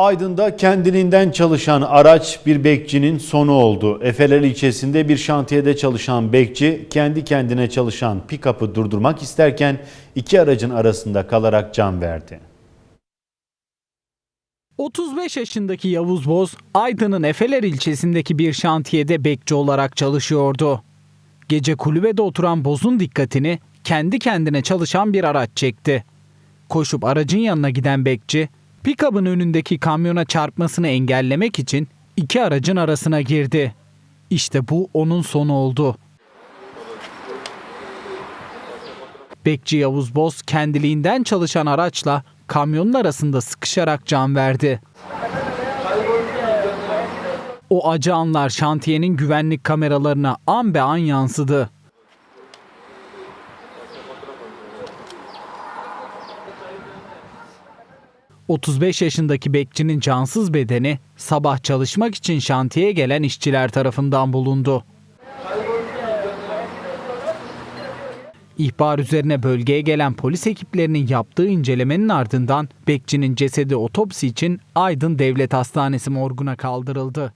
Aydın'da kendiliğinden çalışan araç bir bekçinin sonu oldu. Efeler ilçesinde bir şantiyede çalışan bekçi kendi kendine çalışan pikapı durdurmak isterken iki aracın arasında kalarak can verdi. 35 yaşındaki Yavuz Boz, Aydın'ın Efeler ilçesindeki bir şantiyede bekçi olarak çalışıyordu. Gece kulübede oturan Boz'un dikkatini kendi kendine çalışan bir araç çekti. Koşup aracın yanına giden bekçi, pikabın önündeki kamyona çarpmasını engellemek için iki aracın arasına girdi. İşte bu onun sonu oldu. Bekçi Yavuz Boz kendiliğinden çalışan araçla kamyonun arasında sıkışarak can verdi. O acı anlar şantiyenin güvenlik kameralarına an be an yansıdı. ...35 yaşındaki bekçinin cansız bedeni... ...sabah çalışmak için şantiye gelen işçiler tarafından bulundu. İhbar üzerine bölgeye gelen polis ekiplerinin yaptığı incelemenin ardından bekçinin cesedi otopsi için Aydın Devlet Hastanesi morguna kaldırıldı.